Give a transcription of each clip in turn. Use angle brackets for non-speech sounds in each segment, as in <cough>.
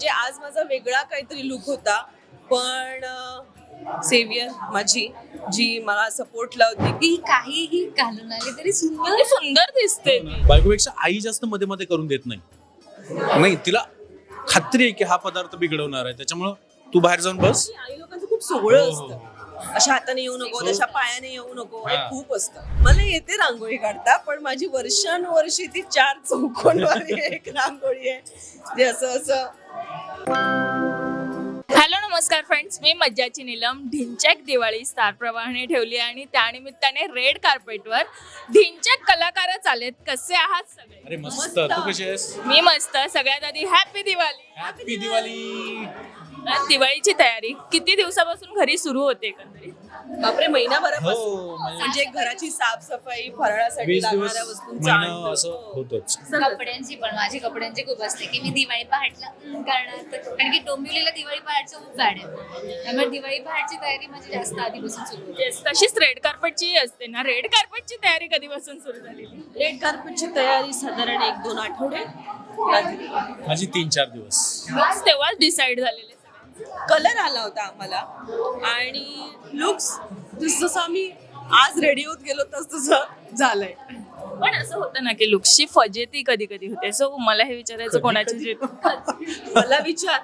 म्हणजे आज माझा वेगळा काहीतरी लुक होता. पण सेवियर माझी जी मला सपोर्टला होती ती काहीही घालून आली तरी सुंदर. किती सुंदर दिसते ती. बायकोपेक्षा आई जास्त मध्ये मध्ये करून देत नाही. नाही तिला खात्री आहे की हा पदार्थ बिघडवणार आहे. त्याच्यामुळं तू बाहेर जाऊन बस. आई लोकांचं खूप सोहळं हो, हो, असतं. अशा हाताने येऊ नको तशा पायाने येऊ नको हे. खूप असतं. मला येते रांगोळी काढता पण माझी वर्षानुवर्षी ती चार चौकोनवाली <laughs> एक रांगोळी आहे. जे असं असं. हॅलो नमस्कार फ्रेंड्स. मी मज्जाची नीलम ढिंचॅक दिवाळी स्टार प्रवाहाने ठेवली आणि त्यानिमित्ताने रेड कार्पेटवर ढिंचॅक कलाकारच आलेत कसे आहात सगळे? अरे मस्त. तू कशी आहेस? मी मस्त. सगळ्यात आधी हॅपी दिवाळी. हॅपी दिवाळी. दिवाळीची तयारी किती दिवसापासून घरी सुरू होते एकंदरीत? बापरे महिनाभरापासून. हो म्हणजे म्हणजे घराची साफसफाई फराळासाठी वीस दिवस लागणाऱ्या वस्तूंचा महिना आणतो. असं. होतच. कपड्यांची पण माझी कपड्यांची खूप असते की मी दिवाळी पहाटला करणार तर. कारण की डोंबिवलीला दिवाळी पहाटचं खूप झाड आहे. त्यामुळे दिवाळी पहाटची तयारी माझी जास्त आधीपासून सुरू होते. Yes, तशीच रेड कार्पेटची असते ना. रेड कार्पेटची तयारी कधीपासून सुरू झालेली? रेड कार्पेटची तयारी साधारण एक दोन आठवडे. माझी तीन चार दिवस. तेव्हाच डिसाईड झालेले. कलर आला होता आम्हाला. आणि लुक्स जसं आम्ही आज रेडी होत गेलो तस तसं झालंय. पण असं होतं ना की लुक्सची फजेती कधी कधी होते. सो मला हे विचारायचं कोणाची जे मला विचार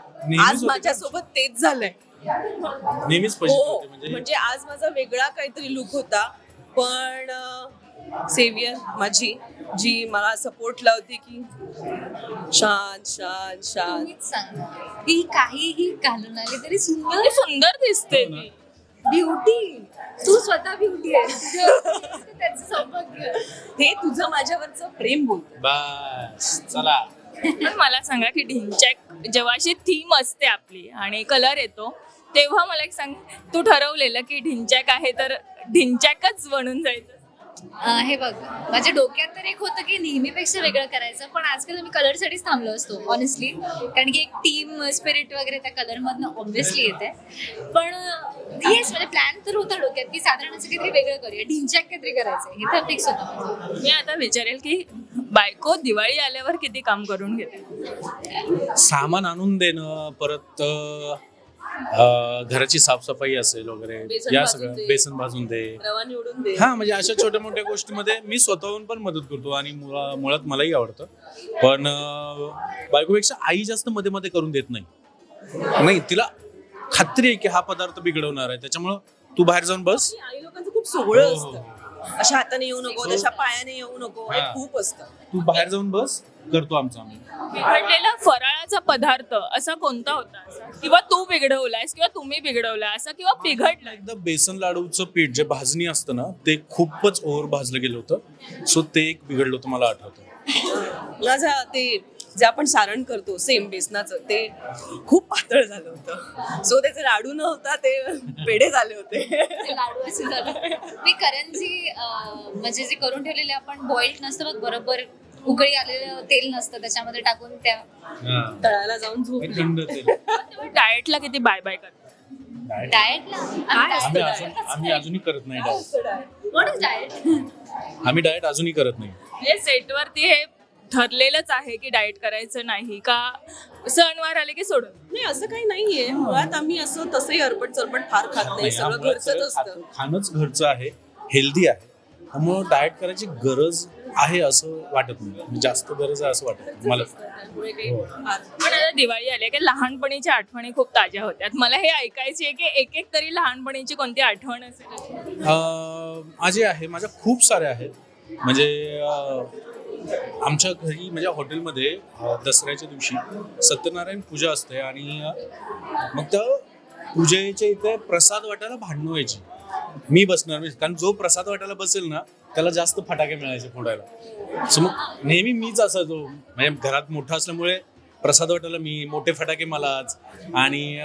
आज माझ्यासोबत तेच झालंय. नेहमीच हो होते म्हणजे म्हणजे आज माझा वेगळा काहीतरी लुक होता. पण सेवियर माझी. जी मला सपोर्टला होती की शांत शांत शांत तुम्हीच सांगा. ती काहीही घालून आली तरी सुंदर किती सुंदर दिसते ती ब्युटी तू स्वतः ब्युटी आहे तुझं- त्याचं सौभाग्य. हे तुझं माझ्यावरचं प्रेम बोलत. बस चला. पण मला सांगा की ढिंचॅक जेव्हा अशी थीम असते आपली आणि कलर येतो तेव्हा मला एक सांग तू ठरवलेलं की ढिंचॅक आहे तर ढिंचॅकच बनून जायचं. अं, हे बघ माझ्या डोक्यात तर एक होतं की नेहमीपेक्षा वेगळं करायचं पण आजकाल मी कलरसाठीच थांबलो असतो ऑनेस्टली कारण की एक टीम स्पिरिट वगैरे त्या कलरमधनं ऑब्व्हियसली येते. पण येस म्हणजे प्लॅन तर होता डोक्यात की साधारण असं काहीतरी वेगळं करूया ढिंचॅक काहीतरी करायचं हे तर फिक्स होतं. माझं. मी आता विचारेल की बायको दिवाळी आल्यावर किती काम करून घेते? सामान आणून देणं परत अं, घराची साफसफाई असेल वगैरे या सगळं. बेसन भाजून दे. रवा निवडून दे. हा म्हणजे अशा छोट्या मोठ्या गोष्टीमध्ये मी स्वतःहून पण मदत करतो आणि मुळा- मुळात मलाही आवडतं. पण अं, बायकोपेक्षा आई जास्त मध्ये मध्ये करून देत नाही. नाही तिला खात्री आहे की हा पदार्थ बिघडवणार आहे. त्याच्यामुळं तू बाहेर जाऊन बस. आई लोकांचं खूप सोहळं हो, हो, असतं. अशा हाताने येऊ नको तशा पायाने येऊ नको हे हा. खूप असतं. तू बाहेर जाऊन बस करतो आमचं आम्ही. बिघडलेला फराळाचा पदार्थ असा कोणता होता? असा किंवा तू बिघडवलायस किंवा तुम्ही बिघडवलाय असा किंवा बिघडलाय एकदा बेसन लाडूचं पीठ जे भाजणी असतं ना ते खूपच ओव्हर भाजलं गेलं होतं. सो ते एक बिघडलं होतं मला आठवतं. माझा ते जे आपण सारण करतो सेम बेसनाचं ते खूप पातळ झालं होतं. सो त्याचे लाडू न होता ते पेढे झाले होते. ते लाडू असे झालं. मी करंजी म्हणजे जे करून ठेवलेले आपण बॉइल्ड नसतं बघ बरोबर उकळी आलेलं तेल नसतं त्याच्यामध्ये टाकून त्या तळायला जाऊन झोप <laughs> डाएटला किती बाय बाय करता डाएटला? आम्ही अजून आम्ही अजूनही करत नाही डाएट. What is diet? आम्ही डाएट अजूनही करत नाही. हे सेटवरती हे ठरलेलंच आहे की डाएट करायचं नाही का? सणवार आले की सोडून. नाही असं काही नाहीये. मुळात आम्ही असं तसंही अरपट चरपट फार खात नाही. नाही, सगळं आम्हाला घरचंच सगळं असतं. खात- खाणंच घरचं आहे हेल्दी आहे. त्यामुळं डाएट करायची गरज आहे असं वाटत नाही. म्हणजे जास्त गरज आहे असं वाटत नाही. मला त्यामुळे काही हो. फार- पण आता दिवाळी आली की लहानपणीच्या आठवणी खूप ताज्या होत्यात. मला हे ऐकायची आहे की एक एक तरी लहानपणीची कोणती आठवण असेल? अं, माझे आहे माझ्या खूप साऱ्या आहेत. म्हणजे अं, आमच्या घरी म्हणजे हॉटेलमध्ये दसऱ्याच्या दिवशी सत्यनारायण पूजा असते आणि मग त्या पूजेच्या इथे प्रसाद वाटायला भांडणं व्हायची. मी बसणार मी कारण जो प्रसाद वाटायला बसेल ना त्याला जास्त फटाके मिळायचे फोडायला. सो मग नेहमी मीच असायचो. म्हणजे घरात मोठा असल्यामुळे प्रसाद वाटायला मी मोठे फटाके मलाच आणि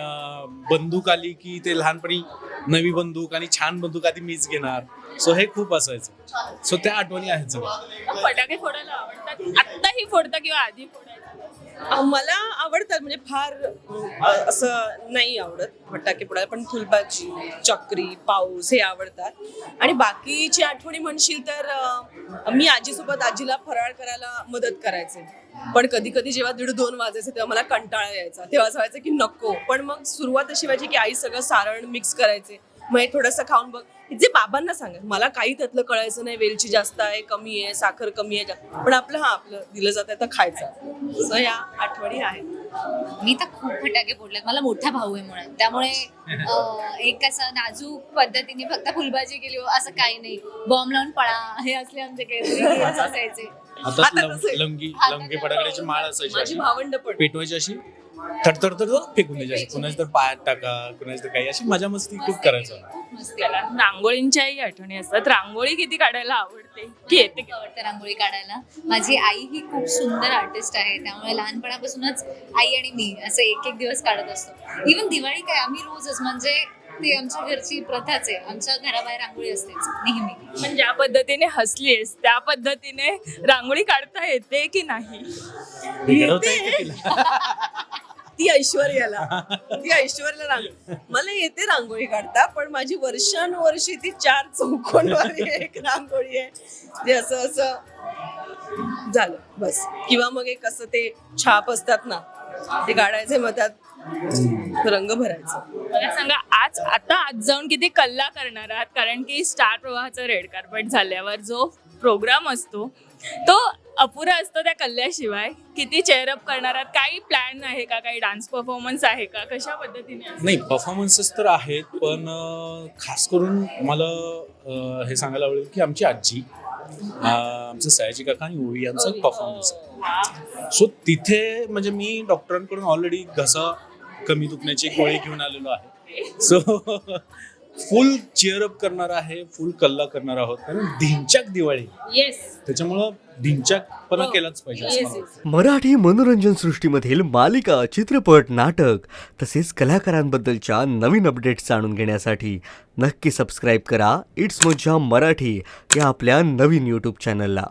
बंदूक आली की ते लहानपणी नवी बंदूक आणि छान बंदूक आधी मीच घेणार. सो हे खूप असायचं. सो त्या आठवणी आहेत सगळ्या फटाके फोडायला आवडतात? आत्ताही फोडता किंवा आधी फोडायला मला आवडतात म्हणजे फार अं, असं नाही आवडत फटाके फोडायला पण फुलबाजी चक्री पाऊस हे आवडतात. आणि बाकीची आठवणी म्हणशील तर अं, मी आजीसोबत आजीला फराळ करायला मदत करायचे. पण कधी कधी जेव्हा दीड दोन वाजायचे तेव्हा मला कंटाळा यायचा. तेव्हा असं व्हायचं की नको. पण मग सुरुवात अशी व्हायची की आई सगळं सारण मिक्स करायचे. मग हे थोडंसं खाऊन बघ. जे बाबांना सांगा मला काही त्यातलं कळायचं नाही वेलची जास्त आहे कमी आहे साखर कमी आहे पण आपलं हा आपलं दिलं जात आहे तर खायचं. सो या आठवणी आहेत. मी तर खूप फटाके फोडलेत. मला मोठा भाऊ आहे म्हणून. त्यामुळे एक असं नाजूक पद्धतीने फक्त फुलबाजी केली हो, असं काही नाही. बॉम्ब लावून पळा. हे असले आमचे games असायचे. लंग-? लंगी फटाकड्याची माळ असायची माझी. भावंड पण. पेटवायची अशी? थडथड थड फेकून द्यायची कुणाची तर पायात टाका कुणाची तर काही. अशी मजा मस्ती खूप करायचो. त्याला रांगोळींच्याही आठवणी असतात. रांगोळी किती काढायला आवडते? की येते आवडतं रांगोळी काढायला. माझी आई ही खूप सुंदर आर्टिस्ट आहे. त्यामुळे लहानपणापासूनच आई आणि मी असं एक एक दिवस काढत असतो. इवन दिवाळी काय आम्ही रोजच म्हणजे ते आमच्या घरची प्रथाच आहे. आमच्या घराबाहेर रांगोळी असतेच नेहमी. पण ज्या पद्धतीने हसलीस त्या पद्धतीने रांगोळी काढता येते की नाही? तिला. <laughs> ती ऐश्वर्याला. ती ऐश्वर्याला रांग मला येते रांगोळी काढता पण माझी वर्षानुवर्षी ती चार चौकोनवारी <laughs> एक रांगोळी आहे. जे असं असं झालं बस. किंवा मग एक असं ते छाप असतात ना ते काढायचे मग त्यात रंग भरायचं. मला सांगा आज आता आज जाऊन किती कल्ला करणार आहात? कारण की स्टार प्रवाहाचं रेड कार्पेट झाल्यावर जो प्रोग्राम असतो तो अपुरा असतो त्या कल्ल्याशिवाय. किती चेअरअप करणार आहात काही प्लॅन आहे का? काही डान्स परफॉर्मन्स आहे का? कशा पद्धतीने नाही परफॉर्मन्सेस तर आहेत पण अं, खास करून मला अं, हे सांगायला आवडेल की आमची आजी अं, आमचं सयाजी काका आणि ओवी यांचा परफॉर्मन्स वा. सो तिथे म्हणजे मी डॉक्टरांकडून ऑलरेडी घसा कमी दुखण्याची गोळी घेऊन आलेलो आहे. सो फुल चेअरअप करणार आहे फुल कल्ला करणार आहोत. कारण ढिंच्याक दिवाळी. येस त्याच्यामुळं ढिंच्याकपणा केलाच पाहिजे असं मला मराठी मनोरंजन सृष्टीमधील मालिका चित्रपट नाटक तसेच कलाकारांबद्दलच्या नवीन अपडेट्स जाणून घेण्यासाठी नक्की सबस्क्राईब करा. इट्स मज्जा मराठी या आपल्या नवीन यूट्यूब चॅनलला